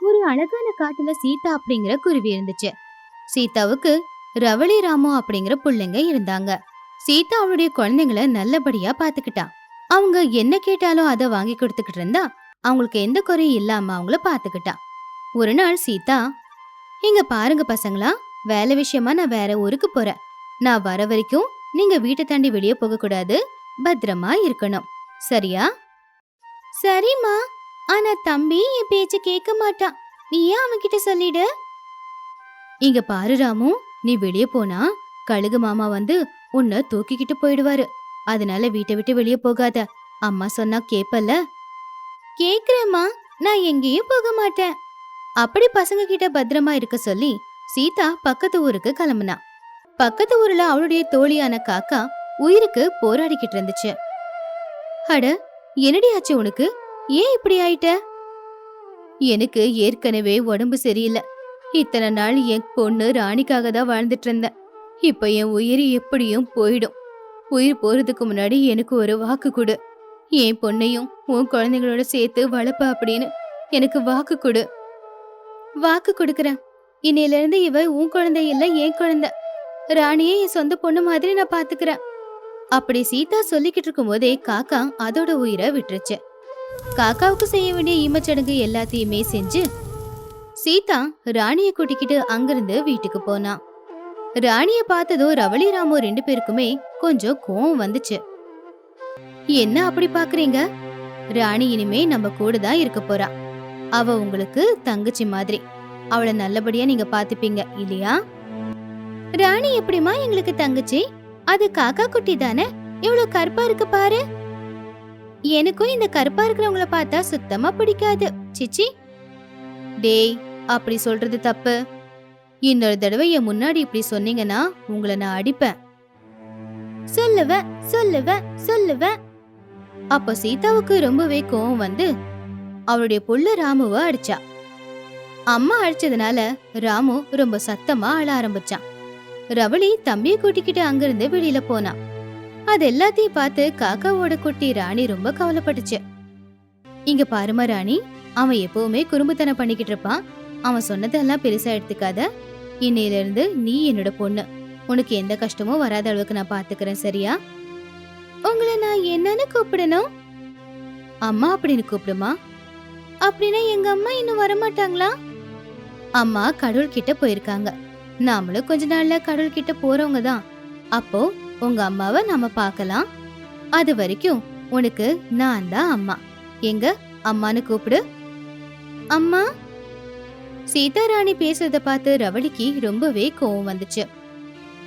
ஒரு அழகான காட்டுல சீதா அப்படிங்கிற குருவி இருந்துச்சு. சீதாவுக்கு ரவளி ராமு அப்படிங்கிற பிள்ளைங்க இருந்தாங்க. சீதா அவளுடைய குழந்தைங்கள நல்லபடியா பாத்துக்கிட்டா. அவங்க என்ன கேட்டாலும் அதை வாங்கி கொடுத்துக்கிட்டு இருந்தா அவங்களுக்கு எந்த குறையும் இல்லாம அவங்கள பாத்துக்கிட்டா. ஒரு நாள் சீதா இங்க பாருங்க பசங்களா வேலை விஷயமா நான் வேற ஊருக்கு போறேன். நான் வர வரைக்கும் நீங்க வீட்டை தாண்டி வெளியே போக கூடாது பத்திரமா இருக்கணும். சரியா? சரிம்மா. ஆனா தம்பி என் பேச்ச கேட்க மாட்டான். நீ ஏன் அவன்கிட்ட சொல்லிடு. இங்க பாரு ராமு நீ வெளியே போனா கழுகு மாமா வந்து உன்னை தூக்கிக்கிட்டு போயிடுவாரு. அதனால வீட்டை விட்டு வெளியே போகாத. அம்மா சொன்னா கேப்பல்ல? கேக்குறேம்மா நான் எங்கேயும் போக மாட்டேன். அப்படி பசங்க கிட்ட பத்திரமா இருக்க சொல்லி சீதா பக்கத்து ஊருக்கு கிளம்புனா. பக்கத்து ஊர்ல அவளுடைய தோழியான காக்கா உயிருக்கு போராடிக்கிட்டு இருந்துச்சு. அட என்னடி ஆச்சு உனக்கு? ஏன் இப்படி ஆயிட்ட? எனக்கு ஏற்கனவே உடம்பு சரியில்லை. இத்தனை நாள் என் பொண்ணு ராணிக்காக தான் வாழ்ந்துட்டு இருந்தேன் இப்ப என் உயிர் எப்படியும் போயிடும். உயிர் போறதுக்கு முன்னாடி எனக்கு ஒரு வாக்கு கொடு. என் பொண்ணையும் உன் குழந்தைங்களோட சேர்த்து வளர்ப்ப அப்படின்னு எனக்கு வாக்கு கொடு. வாக்கு கொடுக்கறேன். இன்னையில இருந்து இவ உன் குழந்தை இல்ல என் குழந்தை. ராணியே என் சொந்த பொண்ணு மாதிரி நான் பாத்துக்கிறேன். அப்படி சீதா சொல்லிக்கிட்டு இருக்கும் போதே காக்கா அதோட உயிரை விட்டுருச்சு. காக்காவுக்கு செய்ய வேண்டிய ஈமச்சடங்கு எல்லாத்தையுமே செஞ்சு சீதா ராணிய கூட்டிக்கிட்டு அங்கிருந்து வீட்டுக்கு போனா. ராணிய பார்த்ததும் ரவளி ராமு ரெண்டு பேருக்குமே கொஞ்சம் கோவம் வந்துச்சு. என்ன அப்படி பாக்குறீங்க? ராணி இனிமே நம்ம கூட தான் இருக்க போறா. அவ உங்களுக்கு தங்கச்சி மாதிரி. அவளை நல்லபடியா நீங்க பாத்துப்பீங்க இல்லையா? ராணி எப்படிமா எங்களுக்கு தங்கச்சி? அது காக்கா குட்டி தானே? இவ்வளவு கருப்பா இருக்கு பாரு. எனக்கும் இந்த கருப்பா இருக்கிறவங்கள பார்த்தா சுத்தமா பிடிக்காது. சிச்சி. டேய் அப்படி சொல்றது தப்பு. இன்னொரு தடவை என் முன்னாடி இப்படி சொன்னீங்கன்னா உங்களை நான் அடிப்பேன். சொல்லுவேன் சொல்லுவேன் சொல்லுவேன் அப்போ சீதாவுக்கு ரொம்பவே கோவம் வந்து அவளுடைய புள்ள ராமுவ அடிச்சா. அம்மா அடிச்சதுனால ராமு ரொம்ப சத்தமா அழ ஆரம்பிச்சான். ரவளி தம்பிய கூட்டிக்கிட்டு அங்கிருந்து வெளியில போனா. அது எல்லாத்தையும் பார்த்து காக்காவோட குட்டி ராணி ரொம்ப கவலைப்பட்டுச்சு. இங்க பாருமா ராணி அவன் எப்பவுமே குறும்புத்தனம் பண்ணிக்கிட்டு இருப்பான். அவன் சொன்னதெல்லாம் பெருசா எடுத்துக்காத. இன்னையில இருந்து நீ என்னோட பொண்ணு. உனக்கு எந்த கஷ்டமும் வராத அளவுக்கு நான் பாத்துக்கிறேன் சரியா? உங்களை நான் என்னன்னு கூப்பிடணும். அம்மா அப்படின்னு கூப்பிடுமா? அப்படின்னா எங்க அம்மா இன்னும் வரமாட்டாங்களா? அம்மா கடவுள் கிட்ட போயிருக்காங்க. நாமளும் கொஞ்ச நாள்ல கடவுள் கிட்ட போறவங்க தான். அப்போ உங்க அம்மாவை நாம பார்க்கலாம். அது வரைக்கும் உனக்கு நான் தான் அம்மா. எங்க? அம்மான்னு கூப்பிடு. அம்மா? சீதாராணி பேசுறத பார்த்து ரவளிக்கு ரொம்பவே கோவம் வந்துச்சு.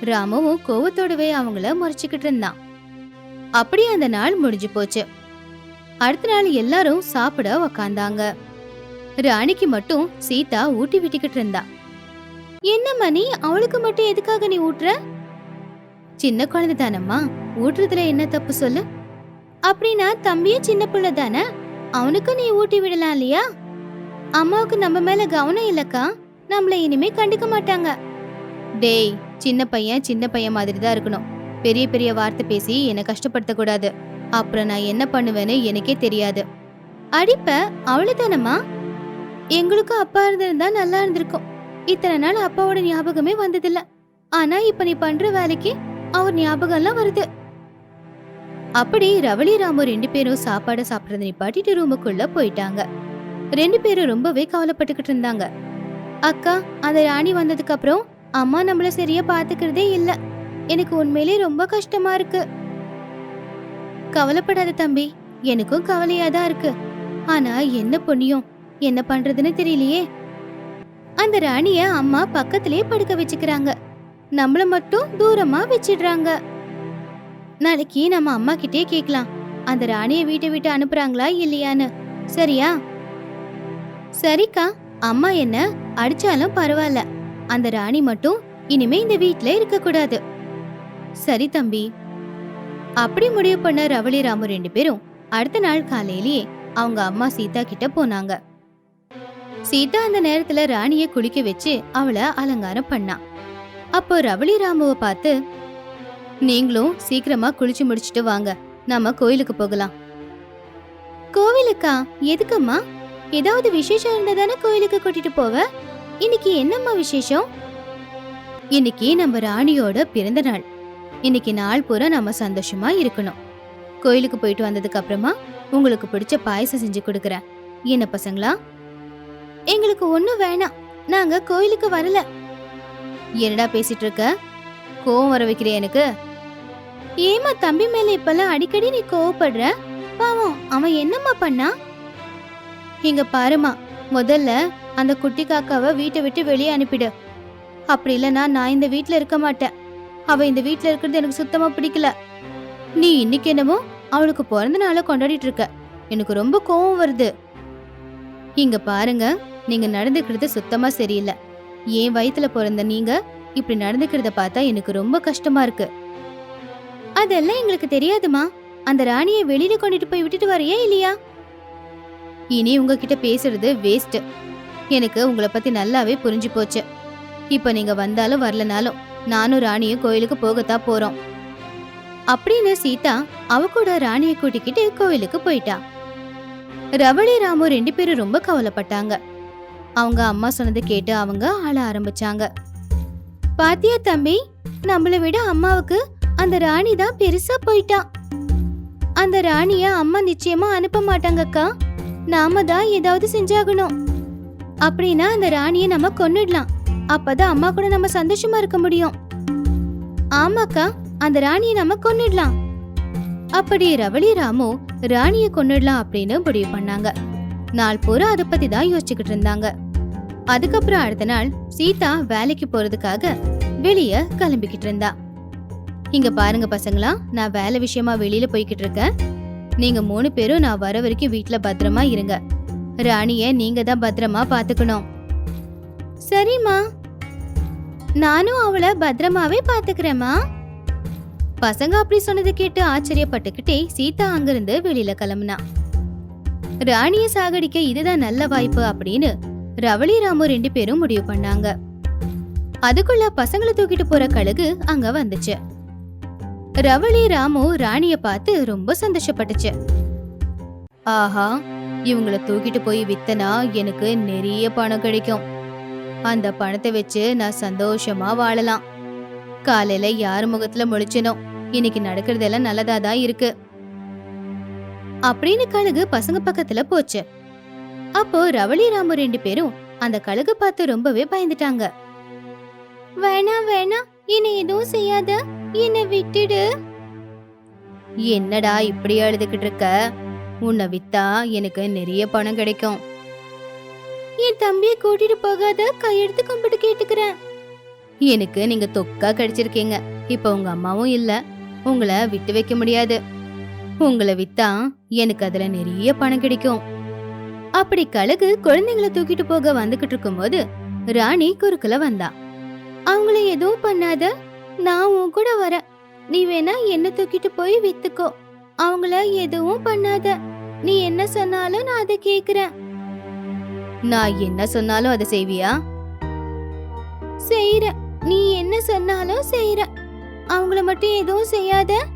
ராமுவும் கோவத்தோடவே அவங்கள முறைச்சுக்கிட்டு இருந்தான். அப்படியே அந்த நாள் முடிஞ்சு போச்சு. அடுத்த நாள் எல்லாரும் சாப்பிட உக்காந்தாங்க. ராணிக்கு மட்டும் சீதா ஊட்டி விட்டுக்கிட்டு இருந்தா. என்ன மணி? அவளுக்கு மட்டும் எதுக்காக நீ ஊட்டுற? சின்ன குழந்தை தானம்மா? ஊட்டுறதுல என்ன தப்பு சொல்லு? அப்படின்னா தம்பியும் சின்ன பிள்ளை தானே? அவனுக்கு நீ ஊட்டி விடலாம் இல்லையா? அம்மாவுக்கு நம்ம மேல கவனம் இல்லக்கா. நம்மள இனிமே கண்டுக்க மாட்டாங்க. டேய் சின்ன பையன் சின்ன பையன் மாதிரி தான் இருக்கணும். பெரிய பெரிய வார்த்தை பேசி என்னை கஷ்டப்படுத்த கூடாது அப்புறம் நான் என்ன பண்ணுவேன்னு எனக்கே தெரியாது. அடிப்ப அவ்வளவுதானம்மா எங்களுக்கும் அப்பா இருந்திருந்தா நல்லா இருந்திருக்கும். இத்தனை நாள் அப்பாவோட ஞாபகமே வந்ததில்ல. ஆனா இப்ப நீ பண்ற வேலைக்கு அவர் ஞாபகம்லாம் வருது. அப்படி ரவளி ராமு ரெண்டு பேரும் சாப்பாடு சாப்பிட்றத நிப்பாட்டிட்டு ரூமுக்குள்ள போயிட்டாங்க. ரெண்டு பேரும் ரொம்பவே கவலைப்பட்டுக்கிட்டு இருந்தாங்க. அக்கா அந்த ராணி வந்ததுக்கு அப்புறம் அம்மா நம்மள சரியா பாத்துக்கிறதே இல்ல. எனக்கு உண்மையிலே ரொம்ப கஷ்டமா இருக்கு. கவலைப்படாத தம்பி எனக்கும் கவலையா தான் இருக்கு. ஆனா என்ன புண்ணியம்? என்ன பண்றதுன்னு தெரியலையே. அந்த ராணிய அம்மா பக்கத்திலேயே படுக்க வச்சுக்கிறாங்க. நம்மள மட்டும் தூரமா வச்சிடுறாங்க. நாளைக்கு நம்ம அம்மா கிட்டே கேக்கலாம் அந்த ராணிய வீட்டை விட்டு அனுப்புறாங்களா இல்லையான்னு. சரியா? சரிக்கா அம்மா என்ன அடிச்சாலும் பரவாயில்ல. அந்த ராணி மட்டும் இனிமே இந்த வீட்ல இருக்க கூடாது சரி தம்பி. அப்படி முடிவு பண்ண ரவளி ராமு ரெண்டு பேரும் அடுத்த நாள் காலையிலேயே அவங்க அம்மா சீதா கிட்ட போனாங்க. சீதா அந்த நேரத்துல ராணிய குளிக்க வச்சு அவளை அலங்காரம் பண்ணா. அப்போ ரவளி ராமுவ பார்த்து நீங்களும் சீக்கிரமா குளிச்சு முடிச்சிட்டு வாங்க. நாம கோயிலுக்கு போகலாம். கோவிலுக்கா? எதுக்கம்மா? ஏதாவது விசேஷம் இருந்தா தானே கோயிலுக்கு கூட்டிட்டு போவ? இன்னைக்கு என்னம்மா விசேஷம்? இன்னைக்கு நம்ம ராணியோட பிறந்த நாள். இன்னைக்கு நாள் பூரா நம்ம சந்தோஷமா இருக்கணும். கோயிலுக்கு போயிட்டு வந்ததுக்கு அப்புறமா உங்களுக்கு பிடிச்ச பாயசம் செஞ்சு கொடுக்குறேன். என்ன பசங்களா? எங்களுக்கு ஒண்ணும் வேணாம். நாங்க கோயிலுக்கு வரல. என்னடா பேசிட்டு இருக்க கோவம் வர வைக்கிற எனக்கு? ஏமா தம்பி மேல இப்பெல்லாம் அடிக்கடி நீ கோவப்படுற? பாவம் அவன் என்னம்மா பண்ணா? இங்க பாருமா முதல்ல அந்த குட்டி காக்காவை வீட்டை விட்டு வெளியே அனுப்பிடு. அப்படி இல்லைன்னா நான் இந்த வீட்டில் இருக்க மாட்டேன். அவ இந்த வீட்டில் இருக்கிறது எனக்கு சுத்தமா பிடிக்கல. நீ இன்னைக்கு என்னமோ அவளுக்கு பிறந்த நாளை கொண்டாடிட்டு இருக்க எனக்கு ரொம்ப கோவம் வருது. இங்க பாருங்க நீங்க நடந்துக்கிறது சுத்தமா சரியில்லை. என் வயித்துல பிறந்த நீங்க இப்படி நடந்துக்கிறத பார்த்தா எனக்கு ரொம்ப கஷ்டமா இருக்கு. அதெல்லாம் எங்களுக்கு தெரியாதுமா. அந்த ராணியை வெளியில கொண்டுட்டு போய் விட்டுட்டு வரையா இல்லையா? இனி உங்ககிட்ட பேசுறது வேஸ்ட் எனக்கு உங்களை பத்தி நல்லாவே புரிஞ்சு போச்சு. இப்ப நீங்க வந்தாலும் வரலனாலும் நானும் ராணியும் கோயிலுக்கு போகத்தான் போறோம். அப்படின்னு சீதா அவ கூட ராணியை கூட்டிக்கிட்டு கோயிலுக்கு போயிட்டா. ரவளி ராமு ரெண்டு பேரும் ரொம்ப கவலைப்பட்டாங்க. அவங்க அம்மா சொன்னதை கேட்டு அவங்க ஆள ஆரம்பிச்சாங்க. பாத்தியா தம்பி? நம்மளை விட அம்மாவுக்கு அந்த ராணி தான் பெருசா போயிட்டா. அந்த ராணிய அம்மா நிச்சயமா அனுப்ப மாட்டாங்கக்கா. நாம தான் ஏதாவது செஞ்சாகணும். அப்படின்னா அந்த ராணியை நம்ம கொன்னுடலாம். அப்பதான் அம்மா கூட நம்ம சந்தோஷமா இருக்க முடியும். ஆமாக்கா அந்த ராணியை நம்ம கொன்னுடலாம். அப்படி ரவளி ராமு ராணியை கொன்னுடலாம் அப்படின்னு முடிவு பண்ணாங்க. நாள் பூரா அதை பத்தி தான் யோசிச்சுக்கிட்டு இருந்தாங்க. அதுக்கப்புறம் அடுத்த நாள் சீதா வேலைக்கு போறதுக்காக வெளிய கிளம்பிக்கிட்டு இருந்தா. இங்க பாருங்க பசங்களா நான் வேலை விஷயமா வெளியில போய்கிட்டு இருக்கேன். நீங்க மூணு பேரும் நான் வர வரைக்கும் வீட்டுல பத்திரமா இருங்க. ராணிய நீங்க தான் பத்திரமா பாத்துக்கணும். சரிம்மா. நானும் அவளை பத்திரமாவே பாத்துக்கிறேம்மா. பசங்க அப்படி சொன்னதை கேட்டு ஆச்சரியப்பட்டுக்கிட்டே சீதா அங்கிருந்து வெளியில கிளம்புனா. ராணிய சாகடிக்க இதுதான் நல்ல வாய்ப்பு அப்படின்னு ரவளி ராமு ரெண்டு பேரும் முடிவு பண்ணாங்க. அதுக்குள்ள பசங்களை தூக்கிட்டு போற கழுகு அங்க வந்துச்சு. ரவளி ராமு ராணிய பார்த்து ரொம்ப சந்தோஷப்பட்டுச்சு. ஆஹா இவங்கள தூக்கிட்டு போய் வித்தனா எனக்கு நிறைய பணம் கிடைக்கும். அந்த பணத்தை வச்சு நான் சந்தோஷமா வாழலாம். காலையில யார் முகத்துல முழிச்சனும் இன்னைக்கு நடக்கிறதெல்லாம் நல்லதா தான் இருக்கு. அப்படின்னு கழுகு பசங்க பக்கத்துல போச்சு. அப்போ ரவளி ராமு ரெண்டு பேரும் அந்த கழுகு பார்த்து ரொம்பவே பயந்துட்டாங்க. வேணா வேணா என்ன எதுவும் செய்யாத. என்ன விட்டுடு. என்னடா இப்படி அழுதுகிட்டு இருக்க? உன்னை வித்தா எனக்கு நிறைய பணம் கிடைக்கும். என் தம்பியை கூட்டிட்டு போகாத. கையெடுத்து கும்பிட்டு கேட்டுக்கிறேன். எனக்கு நீங்க தொக்கா கிடைச்சிருக்கீங்க. இப்ப உங்க அம்மாவும் இல்ல. உங்களை விட்டு வைக்க முடியாது. உங்களை வித்தா எனக்கு அதுல நிறைய பணம் கிடைக்கும். அப்படி கழுகு குழந்தைங்கள தூக்கிட்டு போக வந்துகிட்டு இருக்கும்போது ராணி குறுக்குல வந்தா. அவங்கள எதுவும் பண்ணாத. நான் உன் கூட வரேன் நீ வேணா என்ன தூக்கிட்டு போய் வித்துக்கோ. அவங்கள எதுவும் பண்ணாத. நீ என்ன சொன்னாலும் நான் அதை கேக்குறேன். நான் என்ன சொன்னாலும் அதை செய்வியா? செய்யற நீ என்ன சொன்னாலும் செய்யற அவங்கள மட்டும் எதுவும் செய்யாத.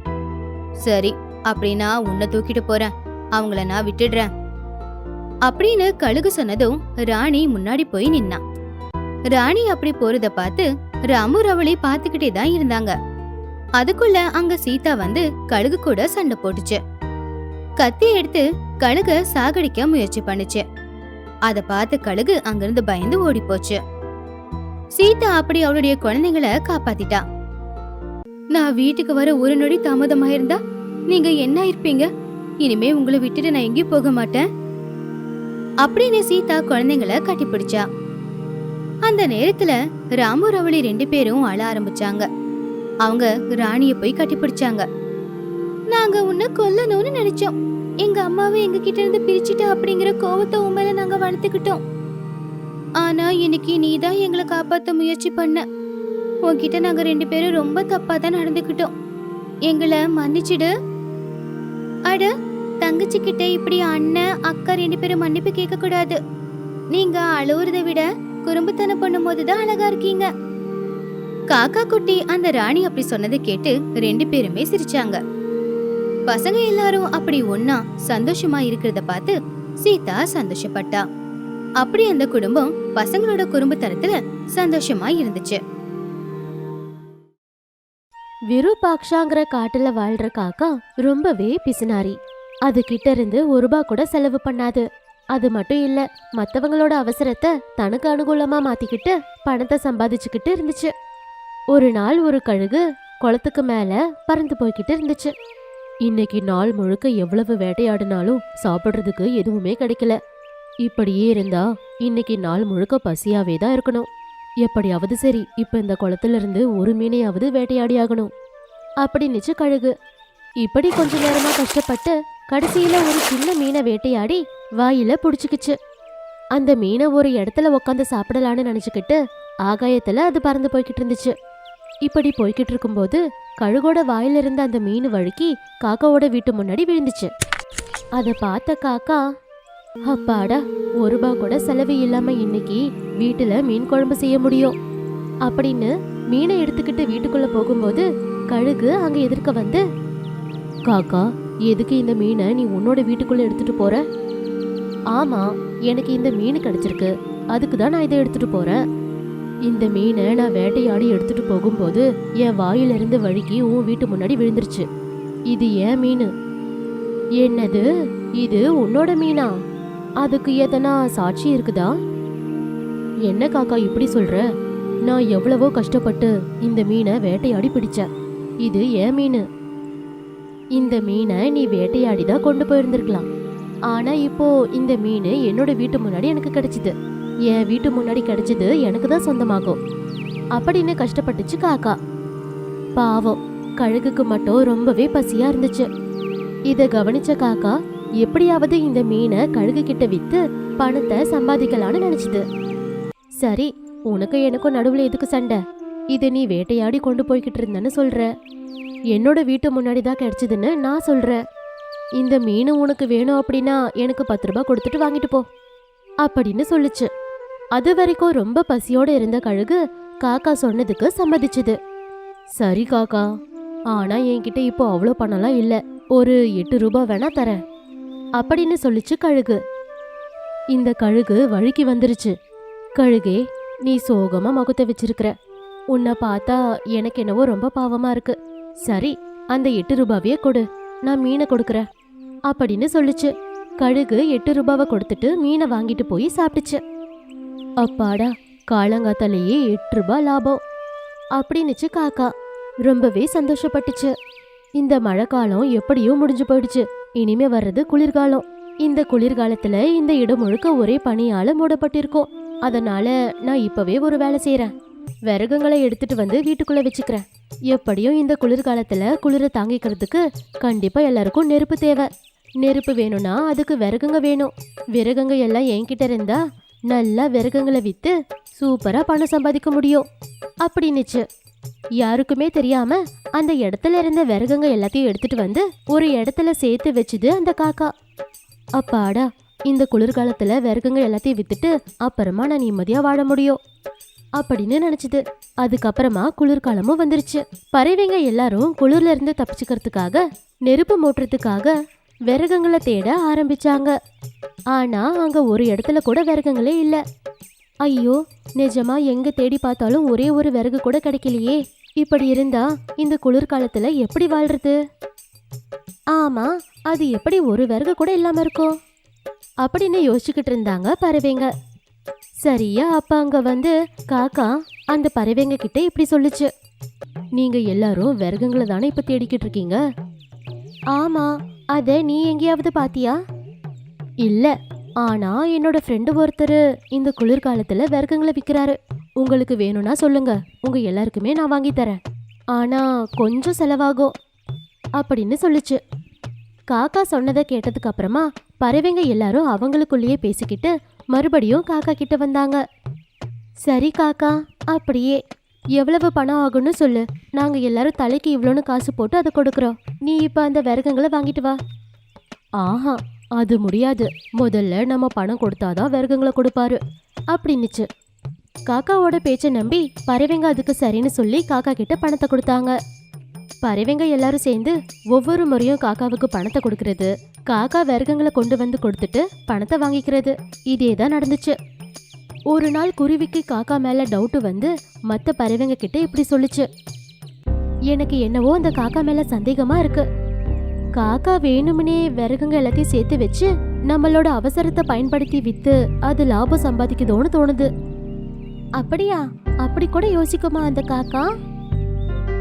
சரி. அப்படின்னா உன்னை தூக்கிட்டு போறேன். அவங்கள நான் விட்டுடுறேன். அப்படின்னு கழுகு சொன்னதும் ராணி முன்னாடி போய் நின்னா ராணி அப்படி போறத பார்த்து ராமு ரவளி பாத்துக்கிட்டே தான் இருந்தாங்க. அதுக்குள்ள அங்க சீதா வந்து கழுகு கூட சண்டை போட்டுச்சு. கத்தி எடுத்து கழுக சாகடிக்க முயற்சி பண்ணுச்சு. அத பார்த்து கழுகு அங்கிருந்து பயந்து ஓடி போச்சு. சீதா அப்படி அவளுடைய குழந்தைங்களை காப்பாத்திட்டா. நான் வீட்டுக்கு வர ஒரு நொடி தாமதமாயிருந்தா நீங்க என்ன இருப்பீங்க? இனிமே உங்களை விட்டுட்டு நான் எங்கேயும் போக மாட்டேன். அப்படின்னு சீதா குழந்தைங்களை கட்டிப்பிடிச்சா. அந்த நேரத்துல ராமு ரவளி ரெண்டு பேரும் அழ ஆரம்பிச்சாங்க. அவங்க ராணிய போய் கட்டிப்பிடிச்சாங்க. நாங்க உன்னை கொல்லணும்னு நினைச்சோம். எங்க அம்மாவை எங்க கிட்ட இருந்து பிரிச்சுட்ட அப்படிங்கிற கோவத்தை உண்மையில நாங்க வளர்த்துக்கிட்டோம். ஆனா இன்னைக்கு நீ தான் எங்களை காப்பாத்த முயற்சி பண்ண. உன்கிட்ட நாங்க ரெண்டு பேரும் ரொம்ப தப்பா தான் நடந்துக்கிட்டோம். எங்களை மன்னிச்சிடு. அட தங்கச்சி கிட்ட இப்படி அண்ணன் அக்கா ரெண்டு பேரும் மன்னிப்பு கேட்க கூடாது நீங்க அழுவுறதை விட குறும்புத்தனம் பண்ணும்போது தான் அழகா இருக்கீங்க. காக்கா குட்டி அந்த ராணி அப்படி சொன்னதை கேட்டு ரெண்டு பேருமே சிரிச்சாங்க. பசங்க எல்லாரும் அப்படி ஒன்னா சந்தோஷமா இருக்கிறத பார்த்து சீதா சந்தோஷப்பட்டா. அப்படி அந்த குடும்பம் பசங்களோட குறும்புத்தனத்துல சந்தோஷமா இருந்துச்சு. விருபாக்ஷாங்கிற காட்டுல வாழ்ற காக்கா ரொம்பவே பிசுனாரி. அது கிட்ட இருந்து ஒரு ரூபா கூட செலவு பண்ணாது. அது மட்டும் இல்ல மத்தவங்களோட அவசரத்தை தனக்கு அனுகூலமா மாத்திக்கிட்டு பணத்தை சம்பாதிச்சுக்கிட்டு இருந்துச்சு. ஒரு நாள் ஒரு கழுகு குளத்துக்கு மேல பறந்து போய்கிட்டு இருந்துச்சு. இன்னைக்கு நாள் முழுக்க எவ்வளவு வேட்டையாடினாலும் சாப்பிடுறதுக்கு எதுவுமே கிடைக்கல. இப்படியே இருந்தா இன்னைக்கு நாள் முழுக்க பசியாவே தான் இருக்கணும். எப்படியாவது சரி இப்ப இந்த குளத்துல இருந்து ஒரு மீனையாவது வேட்டையாடி ஆகணும். அப்படின்னுச்சு கழுகு. இப்படி கொஞ்ச நேரமா கஷ்டப்பட்டு கடைசியில ஒரு சின்ன மீனை வேட்டையாடி வாயில புடிச்சுக்குச்சு. அந்த மீனை ஒரு இடத்துல உட்காந்து சாப்பிடலான்னு நினைச்சுக்கிட்டு ஆகாயத்துல அது பறந்து போய்கிட்டு இருந்துச்சு. இப்படி போய்கிட்டு இருக்கும்போது கழுகோட வாயில இருந்த அந்த மீன் வழுக்கி காக்காவோட வீட்டு முன்னாடி விழுந்துச்சு. அதை பார்த்த காக்கா அப்பாடா ஒரு ரூபா கூட செலவு இல்லாம இன்னைக்கு வீட்டுல மீன் குழம்பு செய்ய முடியும். அப்படின்னு மீனை எடுத்துக்கிட்டு வீட்டுக்குள்ள போகும்போது கழுகு அங்க எதிர்க்க வந்து காக்கா எதுக்கு இந்த மீனை நீ உன்னோட வீட்டுக்குள்ள எடுத்துட்டு போற? ஆமா எனக்கு இந்த மீன் கிடைச்சிருக்கு. அதுக்கு தான் நான் இதை எடுத்துட்டு போறேன். இந்த மீனை நான் வேட்டையாடி எடுத்துட்டு போகும்போது என் வாயிலிருந்து வழுக்கி உன் வீட்டு முன்னாடி விழுந்துருச்சு. இது ஏன் மீன்? என்னது? இது உன்னோட மீனா? அதுக்கு எதனா சாட்சி இருக்குதா? என்ன காக்கா இப்படி சொல்ற? நான் எவ்வளவோ கஷ்டப்பட்டு இந்த மீனை வேட்டையாடி பிடிச்சேன். இது ஏன் மீன்? இந்த மீனை நீ வேட்டையாடி தான் கொண்டு போயிருந்திருக்கலாம். ஆனா இப்போ இந்த மீன் என்னோட வீட்டு முன்னாடி எனக்கு கிடைச்சிது. என் வீட்டு முன்னாடி கிடைச்சது எனக்கு தான் சொந்தமாகும் அப்படின்னு கஷ்டப்பட்டுச்சு காக்கா? பாவம் கழுகுக்கு மட்டும் ரொம்பவே பசியா இருந்துச்சு. இதை கவனிச்ச காக்கா எப்படியாவது இந்த மீனை கழுகு கிட்ட வித்து பணத்தை சம்பாதிக்கலாம்னு நினைச்சுது. சரி உனக்கு எனக்கும் நடுவில் எதுக்கு சண்டை? இதை நீ வேட்டையாடி கொண்டு போய்கிட்டு இருந்தேன்னு சொல்ற. என்னோட வீட்டு முன்னாடி தான் கிடைச்சதுன்னு நான் சொல்றேன் இந்த மீன் உனக்கு வேணும் அப்படின்னா எனக்கு பத்து ரூபாய் கொடுத்துட்டு வாங்கிட்டு போ. அப்படின்னு சொல்லுச்சு. அது வரைக்கும் ரொம்ப பசியோட இருந்த கழுகு காக்கா சொன்னதுக்கு சம்மதிச்சுது. சரி காக்கா ஆனா என்கிட்ட இப்போ அவ்வளோ பணம்லாம் இல்ல. ஒரு எட்டு ரூபா வேணா தரேன். அப்படின்னு சொல்லிச்சு கழுகு. இந்த கழுகு வழுக்கி வந்துருச்சு. கழுகே நீ சோகமா முகத்தை வச்சிருக்கிற. உன்னை பார்த்தா எனக்கு என்னவோ ரொம்ப பாவமா இருக்கு. சரி அந்த எட்டு ரூபாவையே கொடு. நான் மீனை கொடுக்குறேன். அப்படின்னு சொல்லுச்சு. கழுகு எட்டு ரூபாவை கொடுத்துட்டு மீனை வாங்கிட்டு போய் சாப்பிட்டுச்சு. அப்பாடா காலங்காத்தாலேயே எட்டு ரூபாய் லாபம். அப்படின்னுச்சு காக்கா. ரொம்பவே சந்தோஷப்பட்டுச்சு. இந்த மழைக்காலம் எப்படியோ முடிஞ்சு போயிடுச்சு. இனிமே வர்றது குளிர்காலம். இந்த குளிர்காலத்துல இந்த இடம் முழுக்க ஒரே பனியால மூடப்பட்டிருக்கும். அதனால நான் இப்பவே ஒரு வேலை செய்யறேன் விறகுங்களை எடுத்துட்டு வந்து வீட்டுக்குள்ள வச்சுக்கிறேன். எப்படியும் இந்த குளிர்காலத்துல குளிரை தாங்கிக்கிறதுக்கு கண்டிப்பா எல்லாருக்கும் நெருப்பு தேவை. நெருப்பு வேணும்னா அதுக்கு விறகுங்க வேணும். விறகுங்க எல்லாம் என்கிட்ட இருந்தா நல்லா விறகுங்களை வித்து சூப்பரா பணம் சம்பாதிக்க முடியும். அப்படின்னுச்சு. யாருக்குமே தெரியாம அந்த இடத்துல இருந்த விறகுங்க எல்லாத்தையும் எடுத்துட்டு வந்து ஒரு இடத்துல சேர்த்து வச்சுது அந்த காக்கா. அப்பாடா இந்த குளிர்காலத்துல விறகுங்க எல்லாத்தையும் வித்துட்டு அப்புறமா நான் நிம்மதியா வாழ முடியும். அப்படின்னு நினைச்சது. அதுக்கப்புறமா குளிர்காலமும் வந்துருச்சு. பறவைங்க எல்லாரும் குளிர்ல இருந்து தப்பிச்சுக்கிறதுக்காக நெருப்பு மூட்டுறதுக்காக விறகுங்களை தேட ஆரம்பிச்சாங்க. ஆனா அங்க ஒரு இடத்துல கூட விறகுங்களே இல்ல. ஐயோ நிஜமா எங்க தேடி பார்த்தாலும் ஒரே ஒரு விறகு கூட கிடைக்கலையே. இப்படி இருந்தா இந்த குளிர்காலத்துல எப்படி வாழ்றது? ஆமா அது எப்படி ஒரு விறகு கூட இல்லாம இருக்கும்? அப்படின்னு யோசிச்சுக்கிட்டு இருந்தாங்க பறவைங்க. சரியா அப்ப அங்க வந்து காக்கா அந்த பறவைங்க கிட்ட இப்படி சொல்லுச்சு. நீங்க எல்லாரும் விறகுங்களை தானே இப்ப தேடிக்கிட்டு இருக்கீங்க? ஆமா அத நீ எங்கேயாவது பாத்தியா? இல்ல ஆனா என்னோட ஃப்ரெண்டு ஒருத்தர் இந்த குளிர்காலத்துல விறகுங்களை விற்கிறாரு உங்களுக்கு வேணும்னா சொல்லுங்க. உங்க எல்லாருக்குமே நான் வாங்கி தரேன். ஆனா கொஞ்சம் செலவாகும். அப்படின்னு சொல்லுச்சு. காக்கா சொன்னதை கேட்டதுக்கு அப்புறமா பறவைங்க எல்லாரும் அவங்களுக்குள்ளேயே பேசிக்கிட்டு மறுபடியும் காக்கா கிட்ட வந்தாங்க. சரி காக்கா அப்படியே. எவ்வளவு பணம் ஆகும்னு சொல்லு. நாங்க எல்லாரும் தலைக்கு இவ்வளோன்னு காசு போட்டு அதை கொடுக்குறோம். நீ இப்ப அந்த விறகுங்களை வாங்கிட்டு வா. ஆஹா அது முடியாது. முதல்ல நம்ம பணம் கொடுத்தாதான் விறகுங்களை கொடுப்பாரு. அப்படின்னுச்சு. காக்காவோட பேச்சை நம்பி பறவைங்க அதுக்கு சரின்னு சொல்லி காக்கா கிட்ட பணத்தை கொடுத்தாங்க. பறவைங்க எல்லாரும் சேர்ந்து ஒவ்வொரு முறையும் காக்காவுக்கு பணத்தை கொடுக்கறது. காக்கா விறகுங்களை கொண்டு வந்து கொடுத்துட்டு பணத்தை வாங்கிக்கிறது. இதே தான் நடந்துச்சு. ஒரு நாள் குருவிக்கு காக்கா மேல டவுட்டு வந்து மற்ற பறவைங்க கிட்ட இப்படி சொல்லுச்சு. எனக்கு என்னவோ அந்த காக்கா மேல சந்தேகமா இருக்கு. காக்கா வேணும்னே விறகுங்க எல்லாத்தையும் சேர்த்து வச்சு நம்மளோட அவசரத்தை பயன்படுத்தி வித்து அது லாபம் சம்பாதிக்குதோன்னு தோணுது. அப்படியா? அப்படி கூட யோசிக்குமா அந்த காக்கா?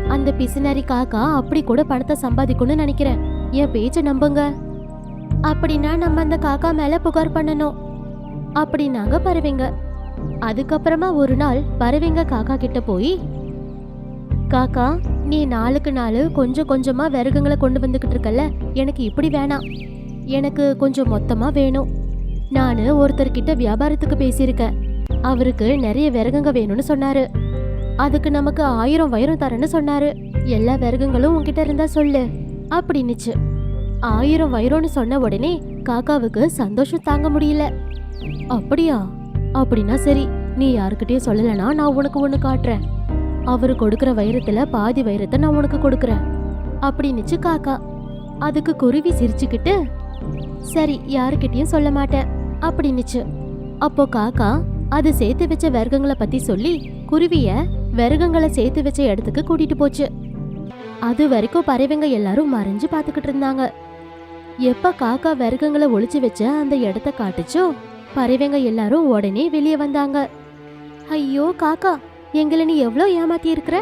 அந்த பிசினரி காக்கா அப்படி கூட பணத்தை சம்பாதிக்கும்னு நினைக்கிறேன். என் பேச்ச நம்புங்க. அப்படின்னா நம்ம அந்த காக்கா மேல புகார் பண்ணணும். அப்படின்னாங்க பறவைங்க அதுக்கப்புறமா ஒரு நாள் பறவைங்க காக்கா கிட்ட போய் காக்கா நீ நாளுக்கு நாள் கொஞ்சம் கொஞ்சமா விறகுங்களை கொண்டு வந்துக்கிட்டு இருக்கல்ல எனக்கு இப்படி வேணாம். எனக்கு கொஞ்சம் மொத்தமா வேணும். நான் ஒருத்தர்கிட்ட வியாபாரத்துக்கு பேசியிருக்கேன். அவருக்கு நிறைய விறகுங்க வேணும்னு சொன்னாரு. அதுக்கு நமக்கு ஆயிரம் வைரம் தரேன்னு சொன்னாரு. எல்லா விறகுங்களும் உன்கிட்ட இருந்தா சொல்லு. அப்படின்னுச்சு. ஆயிரம் வைரம்னு சொன்ன உடனே காக்காவுக்கு சந்தோஷம் தாங்க முடியல. அப்படியா? அப்படின்னா சரி. நீ யாருக்கிட்டயும் சொல்லலைன்னா நான் உனக்கு ஒன்று காட்டுறேன். அவர் கொடுக்குற வைரத்துல பாதி வைரத்தை நான் உனக்கு கொடுக்குறேன். அப்படின்னுச்சு காக்கா. அதுக்கு குருவி சிரிச்சுக்கிட்டு சரி யாருக்கிட்டயும் சொல்ல மாட்டேன். அப்படின்னுச்சு. அப்போ காக்கா அது சேர்த்து வச்ச வர்க்கங்களை பத்தி சொல்லி குருவிய விறகுங்களை சேர்த்து வச்ச இடத்துக்கு கூட்டிட்டு போச்சு. அது வரைக்கும் பறவைங்க எல்லாரும் மறைஞ்சு பார்த்துக்கிட்டு இருந்தாங்க. எப்ப காக்கா விறகுங்களை ஒளிச்சு வச்ச அந்த இடத்த காட்டுச்சோ பறவைங்க எல்லாரும் உடனே வெளியே வந்தாங்க. ஐயோ காக்கா எங்களை நீ எவ்வளோ ஏமாத்தி இருக்கிற?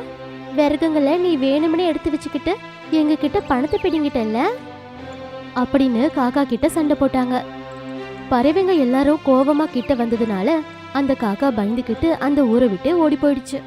விறகுங்களை நீ வேணும்னே எடுத்து வச்சுக்கிட்டு எங்ககிட்ட பணத்தை பிடிங்கிட்டல்ல? அப்படின்னு காக்கா கிட்ட சண்டை போட்டாங்க. பறவைங்க எல்லாரும் கோவமா கிட்ட வந்ததுனால அந்த காக்கா பயந்துக்கிட்டு அந்த ஊரை விட்டு ஓடி போயிடுச்சு.